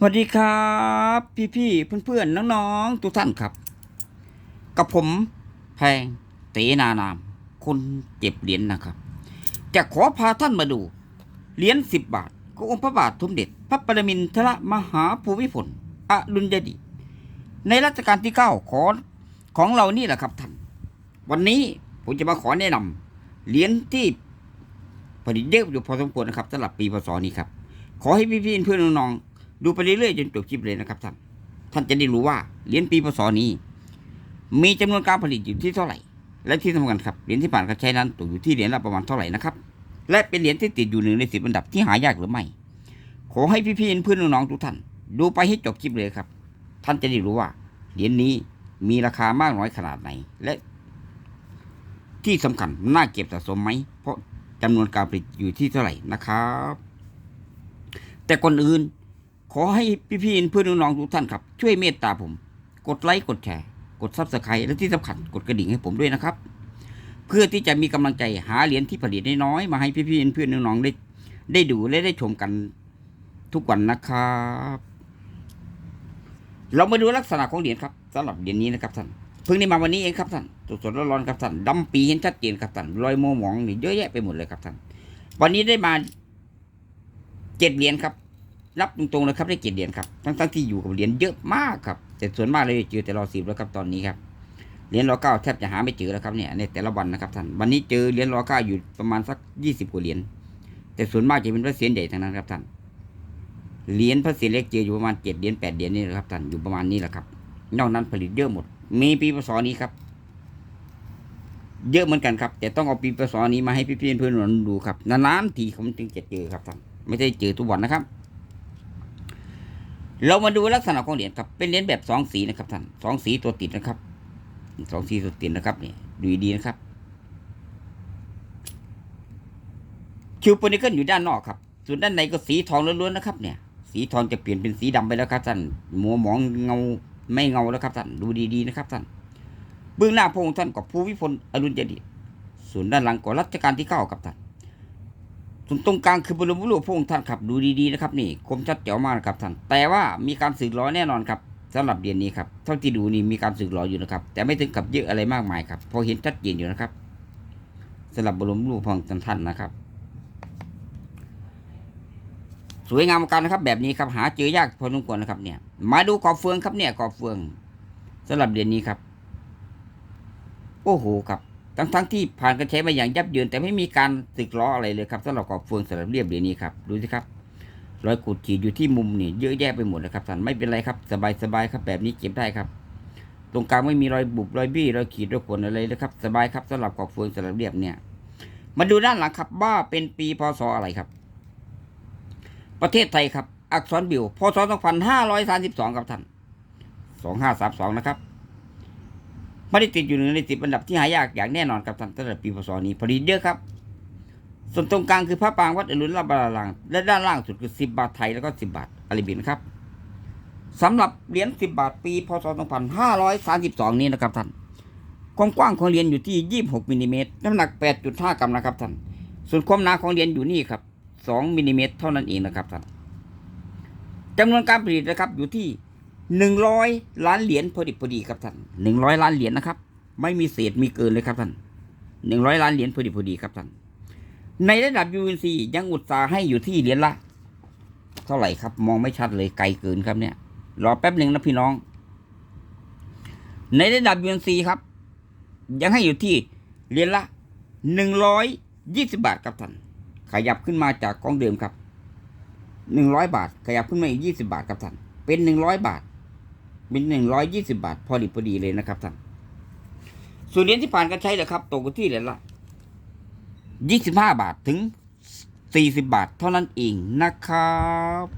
สวัสดีครับ พี่พี่ๆเพื่อนๆน้องๆทุกท่านครับ กับผมแพงเตนานาม คนเจ็บเหรียญนะครับ จะขอพาท่านมาดูเหรียญสิบบาทขององค์พระบาทสมเด็จ พระปรมินทรมหาภูมิพลอดุลยเดชในรัชกาลที่เก้าของของเรานี่แหละครับท่าน วันนี้ผมจะมาขอแนะนำเหรียญที่ผลิตเยอะอยู่พอสมควรนะครับสำหรับปีพศนี้ครับ ขอให้พี่ๆเพื่อนน้องๆ ดูไปเรื่อยๆจนจบคลิปเลยนะครับท่าน ท่านจะได้รู้ว่าเหรียญปีพศนี้ มีจำนวนการผลิตอยู่ที่เท่าไหร่ และที่สำคัญครับเหรียญที่ผ่านการใช้นั้นตกอยู่ที่เหรียญละประมาณเท่าไหร่นะครับ และเป็นเหรียญที่ติดอยู่หนึ่งในสิบอันดับที่หายากหรือไม่ ขอให้พี่ๆเพื่อนน้องๆทุกท่าน ดูไปให้จบคลิปเลยครับ ท่านจะได้รู้ว่าเหรียญนี้มีราคามากน้อยขนาดไหน และ ที่สำคัญน่าเก็บสะสมไหม เพราะจำนวนการผลิตอยู่ที่เท่าไหร่นะครับ แต่ก่อนอื่น ขอให้พี่ๆเพื่อนน้องๆทุกท่านครับ ช่วยเมตตาผม กดไลค์กดแชร์ กดซับสไครต์และที่สำคัญกดกระดิ่งให้ผมด้วยนะครับ เพื่อที่จะมีกำลังใจหาเหรียญที่ผลิตน้อยๆมาให้พี่ๆเพื่อนน้องๆได้ได้ดูและได้ชมกันทุกวันนะครับ เรามาดูลักษณะของเหรียญครับสำหรับเหรียญนี้นะครับท่านเพิ่งได้มาวันนี้เองครับท่านสดๆร้อนๆครับท่านดำปีเห็นชัดเจนครับท่านรอยโมหมองนี่เยอะแยะไปหมดเลยครับท่านวันนี้ได้มาเจ็ดเหรียญครับ รับตรงๆเลยครับได้เจ็ดเหรียญครับทั้งๆที่อยู่กับเหรียญเยอะมากครับแต่ส่วนมากเลยเจอแต่รอสิบแล้วครับตอนนี้ครับเหรียญรอเก้าแทบจะหาไม่เจอแล้วครับเนี่ยในแต่ละวันนะครับท่านวันนี้เจอเหรียญรอเก้าอยู่ประมาณสักยี่สิบกว่าเหรียญแต่ส่วนมากจะเป็นพระเศียรใหญ่ทั้งนั้นครับท่านเหรียญพระเศียรเล็กเจออยู่ประมาณเจ็ดเหรียญแปดเหรียญนี่แหละครับท่านอยู่ประมาณนี้แหละครับ นอกนั้นผลิตเยอะหมด มีปีพศนี้ครับ เยอะเหมือนกันครับ แต่ต้องเอาปีพศนี้มาให้พี่ๆเพื่อนๆดูครับนานๆทีผมถึงจะเจอครับท่านไม่ใช่เจอทุกวันนะครับ เรามาดูลักษณะของเหรียญครับ เป็นเหรียญแบบสองสีนะครับท่านสองสีตัวติดนะครับสองสีตัวติดนะครับเนี่ยดูดีๆนะครับคิวโปนิเกิลอยู่ด้านนอกครับ ส่วนด้านในก็สีทองล้วนๆนะครับ เนี่ย สีทองจะเปลี่ยนเป็นสีดำไปแล้วครับท่านมัวหมองเงาไม่เงาแล้วครับท่านดูดีๆนะครับท่านเบื้องหน้าพระองค์ท่านกับภูวิพลอรุณยเดชส่วนด้านหลังก็รัชกาลที่เก้าครับท่าน ส่วนตรงกลางคือบรมรูปพงค์ท่านครับดูดีๆนะครับนี่คมชัดแจ๋วมากนะครับท่านแต่ว่ามีการสึกหรอแน่นอนครับสำหรับเดือนนี้ครับเท่าที่ดูนี่มีการสึกหรออยู่นะครับ แต่ไม่ถึงกับเยอะอะไรมากมายครับพอเห็นชัดเจนอยู่นะครับสำหรับบรมรูปพระองค์ท่านนะครับ สวยงามกันนะครับ แบบนี้ครับหาเจอยากพอสมควรนะครับเนี่ย มาดูกอบเฟืองครับเนี่ยกอบเฟืองสำหรับเดือนนี้ครับ โอ้โหครับ ทั้งทั้งที่ผ่านการใช้มาอย่างยับเยินแต่ไม่มีการสึกล้ออะไรเลยครับสำหรับกรอบเฟืองสำหรับเรียบเดือนนี้ครับดูสิครับรอยขูดขีดอยู่ที่มุมนี่เยอะแยะไปหมดนะครับท่านไม่เป็นไรครับสบายสบายครับแบบนี้เก็บได้ครับ ตรงกลางไม่มีรอยบุบรอยบี้รอยขีดรอยข่วนอะไรเลยครับสบายครับสำหรับกรอบเฟืองสำหรับเรียบเนี่ยมาดูด้านหลังครับว่าเป็นปีพศอะไรครับ ประเทศไทยครับ อักษรบิวพศ2532ครับท่าน2532นะครับ ไม่ได้ติดอยู่หนึ่งในสิบอันดับที่หายากอย่างแน่นอนครับท่านตั้งแต่ปีพศนี้ผลิตเยอะครับ ส่วนตรงกลางคือพระปรางวัดอรุณราชบาลัง และด้านล่างสุดคือ10บบาทไทยแล้วก็10บบาทอาราบิกนครับสำหรับเหรียญ10บบาทปีพศ2532นี้นะครับท่านความกว้างของเหรียญอยู่ที่26มิลลิเมตรน้ำหนัก8.5กรัมนะครับท่านส่วนความหนาของเหรียญอยู่นี่ครับ2มิลลิเมตรเท่านั้นเองนะครับท่านจำนวนการผลิตนะครับอยู่ที่ 100ล้านเหรียญพอดีพอดีครับท่าน100ล้านเหรียญนะครับ ไม่มีเศษมีเกินเลยครับท่าน100ล้านเหรียญพอดีพอดีครับท่านในระดับ UNC ยังอุตสาห์ให้อยู่ที่เหรียญละเท่าไหร่ครับ มองไม่ชัดเลยไกลเกินครับเนี่ย รอแป๊บหนึ่งนะพี่น้อง ในระดับ UNC ครับ ยังให้อยู่ที่เหรียญละ120บาทครับท่านขยับขึ้นมาจากกองเดิมครับ100บาท ขยับขึ้นมาอีก20บาทครับท่านเป็น100บาท เป็น120บาท พอดีพอดีเลยนะครับท่านส่วนเหรียญที่ผ่านการใช้เลยครับตกอยู่ที่เหรียญละ25บาทถึงสี่สิบบาทเท่านั้นเองนะครับ